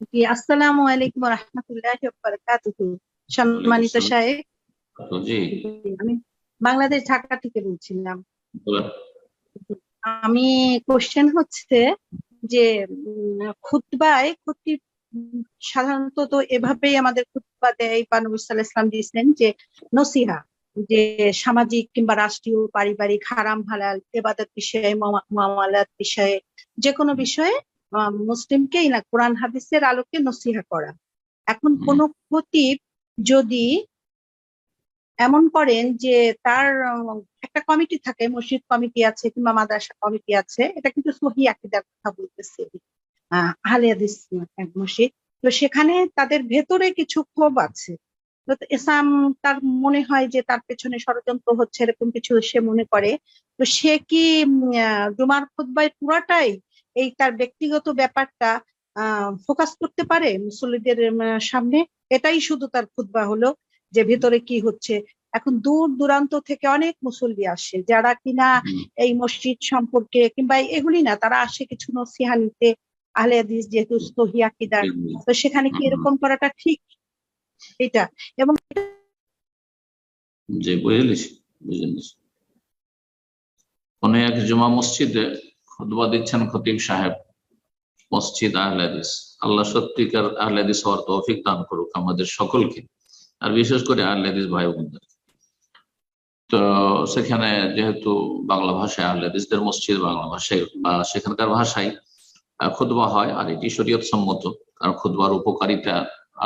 জি আসসালামু আলাইকুম রহমতুল্লাহ বারাকাতুহু সম্মানিত সাহেব জি। আমি বাংলাদেশ ঢাকা থেকে বলছিলাম। আমি কোশ্চেন হচ্ছে যে খুতবায় খতিব সাধারণত তো এভাবেই আমাদের খুতবা দেয় বা নবী সাল্লাল্লাহু দিয়েছেন যে নসিহা যে সামাজিক কিংবা রাষ্ট্রীয় পারিবারিক হারাম হালাল এবাদত বিষয়ে মুআমালাত বিষয়ে যে কোনো বিষয়ে মুসলিমকেই না কোরআন হাদিসের আলোকে নসিহা করা। এখন কোন খতিব যদি এমন করেন যে তার একটা কমিটি থাকে মসজিদ কমিটি আছে কিংবা মাদ্রাসা কমিটি আছে এটা কিন্তু সহি আকিদার কথা বলতেছে। আহলে হাদিস মসজিদ। তো সেখানে তাদের ভেতরে কিছু ক্ষোভ আছে। তো ইসলাম তার মনে হয় যে তার পেছনে ষড়যন্ত্র হচ্ছে এরকম কিছু সে মনে করে। তো সে কি জুমার খুতবায় পুরাটাই এই তার ব্যক্তিগত ব্যাপারটা ফোকাস করতে পারে মুসল্লিদের সামনে? এটাই শুধু তার খুতবা হলো যে ভেতরে কি হচ্ছে। এখন দূর দূরান্ত থেকে অনেক মুসল্লি আসে যারা কিনা এই মসজিদ সম্পর্কে কিংবা এগুলি না তারা আসে কিছু নসিহা নিতে আহলে হাদিস যেহেতু সহি আকিদার তো সেখানে কি এরকম করাটা ঠিক? এটা এবং জি বুঝে নিছি বুঝে নিছি কোন এক জুমা মসজিদে খুতবা দিচ্ছেন খতিব সাহেব। মসজিদ আহলাদিস আল্লাহ সত্যিকার আহলাদিস হওয়ার তৌফিক দান করুক আমাদের সকলকে, আর বিশেষ করে আহলাদিস ভাই বোনদের। তো সেখানে যেহেতু বাংলা ভাষায় আহলাদিসদের মসজিদ বাংলা ভাষায়, বা সেখানকার ভাষায় খুতবা হয়, আর এটি শরীয়ত সম্মত কারণ খুতবার উপকারিতা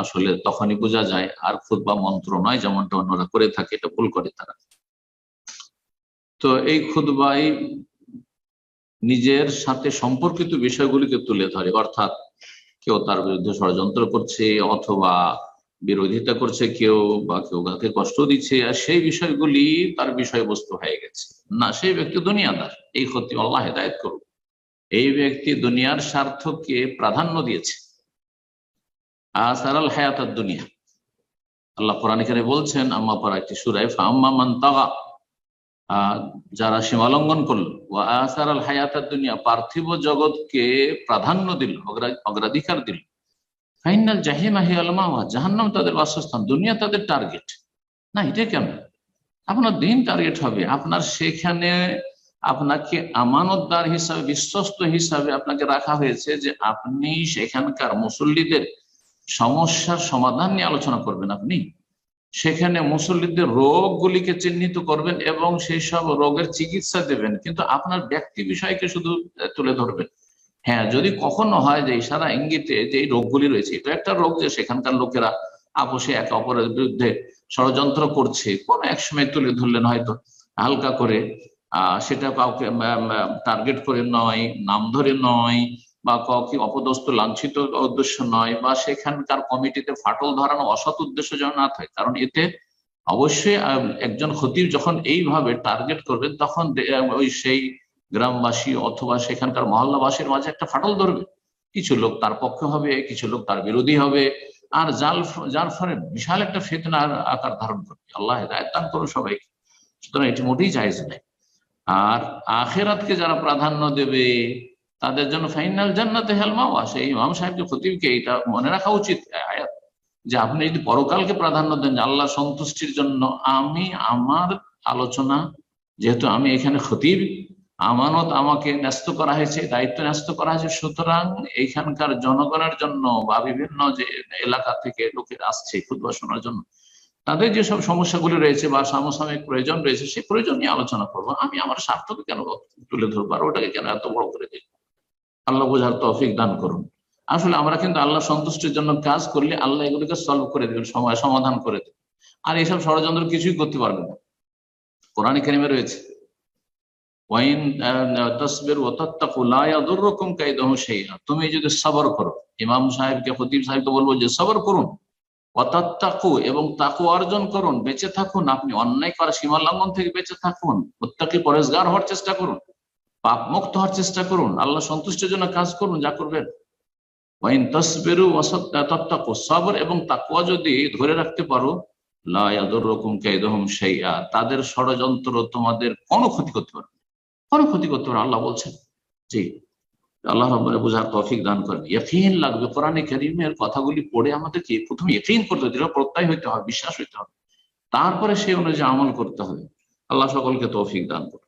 আসলে তখনই বোঝা যায়, আর খুতবা মন্ত্র নয় যেমনটা অন্যরা করে থাকে, এটা ভুল করে তারা। তো এই খুতবাই নিজের সাথে সম্পর্কিত বিষয়গুলিকে তুলে ধরে, অর্থাৎ কেউ তার বিরুদ্ধে ষড়যন্ত্র করছে অথবা বিরোধিতা করছে, কেউ বা কেউ তাকে কষ্ট দিচ্ছে, আর সেই বিষয়গুলি তার বিষয়বস্তু হয়ে গেছে। না, সেই ব্যক্তি দুনিয়াদার। এই ক্ষতি আল্লাহ হেদায়ত করুক। এই ব্যক্তি দুনিয়ার স্বার্থকে প্রাধান্য দিয়েছে। আসারাল হায়াত দুনিয়া আল্লাহ কোরআন এখানে বলছেন, আম্মা পরা একটি সুরায় আম্মা মান তাগা। যারা সীমালঙ্ঘন করল। ও আসারাল হায়াত দুনিয়া, পার্থিব জগৎকে প্রাধান্য দিল, অগ্রা- অগ্রাধিকার দিল। ফাইনাল জাহিমাহি আলমা জাহান্নাম তাদের বাসস্থান, দুনিয়া তাদের টার্গেট না, এটা কেন? আপনার দিন টার্গেট হবে। আপনার সেখানে আপনাকে আমানতদার হিসাবে, বিশ্বস্ত হিসাবে আপনাকে রাখা হয়েছে যে আপনি সেখানকার মুসল্লিদের সমস্যার সমাধান নিয়ে আলোচনা করবেন আপনি। সেখানে মুসল্লিদের রোগগুলিকে চিহ্নিত করবেন এবং সেই সব রোগের চিকিৎসা দেবেন। কিন্তু আপনার ব্যক্তি বিষয়কে শুধু তুলে ধরবেন। হ্যাঁ যদি কখনো হয় যে ইশারা ইঙ্গিতে যে রোগগুলি রয়েছে, এটা একটা রোগ যে সেখানকার লোকেরা আপোষে একে অপরের বিরুদ্ধে ষড়যন্ত্র করছে, কোন এক সময় তুলে ধরলেন হয়তো। হালকা করে সেটা কাউকে টার্গেট করে নয়, নাম ধরে নয় বা কাউকে অপদস্থ লাঞ্ছিত উদ্দেশ্য নয় বা সেখানকার কমিটিতে ফাটল ধরানো অসৎ উদ্দেশ্য যেন না থাকে। কারণ এতে অবশ্যই একজন খতিব যখন এইভাবে টার্গেট করবেন, তখন ওই সেই গ্রামবাসী অথবা সেখানকার মহল্লাবাসীর মাঝে একটা ফাটল ধরবে। কিছু লোক তার পক্ষে হবে, কিছু লোক তার বিরোধী হবে। আর ফ- যার ফলে বিশাল একটা ফেতনার আকার ধারণ করবে। আল্লাহ হেদায়ত দান করুন সবাইকে। সুতরাং এটি মোটেই জায়েজ নেই আর আখেরাতকে যারা প্রাধান্য দেবে তাদের জন্য ফাইনাল জান্নাতে হেলমাও আসে ইমাম সাহেবকে, খতিবকে এটা মনে রাখা উচিত আয়াত, যে আপনি যদি পরকালকে প্রাধান্য দেন আল্লাহ সন্তুষ্টির জন্য, আমি আমার আলোচনা, যেহেতু আমি এখানে খতিব, আমানত আমাকে ন্যস্ত করা হয়েছে, দায়িত্ব ন্যস্ত করা হয়েছে, সুতরাং এইখানকার জনগণের জন্য বা বিভিন্ন যে এলাকা থেকে লোকের আসছে খুদবা শোনার জন্য, তাদের যেসব সমস্যাগুলি রয়েছে বা সমসাময়িক প্রয়োজন রয়েছে, সেই প্রয়োজন নিয়ে আলোচনা করব। আমি আমার স্বার্থকে কেন তুলে ধরবো? আর ওটাকে কেন এত বড় করে দেখব? আল্লাহ বোঝার তৌফিক দান করুন। আসলে আমরা কিন্তু আল্লাহ সন্তুষ্টির জন্য কাজ করলে আল্লাহ এগুলিকে সলভ করে দেবেন সময় সমাধান করে দেবেন। আর এইসব ষড়যন্ত্র কিছুই করতে পারবে না। কোরআন কারিমে রয়েছে তুমি যদি সবর করো, ইমাম সাহেবকে, খতিব সাহেবকে বলব যে সবর করুন অতত্তাকু এবং তাকু অর্জন করুন, বেঁচে থাকুন। আপনি অন্যায় করা সীমা লঙ্ঘন থেকে বেঁচে থাকুন। প্রত্যেকে পরেশগার হওয়ার চেষ্টা করুন। পাপ মুক্ত হওয়ার চেষ্টা করুন। আল্লাহ সন্তুষ্টির জন্য কাজ করুন, যা করবেন। ওয়াইন তসবিরু সবর এবং তাকুয়া যদি ধরে রাখতে পারো তাদের ষড়যন্ত্র তোমাদের কোনো ক্ষতি করতে পারবে কোনো ক্ষতি করতে পারবে আল্লাহ বলছেন, জি, আল্লাহ বোঝার তৌফিক দান করেন। ইয়কিন লাগবে কোরআনে করিমের কথাগুলি পড়ে আমাদেরকে প্রথমে ইয়কিন করতে হবে প্রত্যয় হইতে হবে, বিশ্বাস হইতে হবে। তারপরে সেই অনুযায়ী আমল করতে হবে। আল্লাহ সকলকে তৌফিক দান করুন।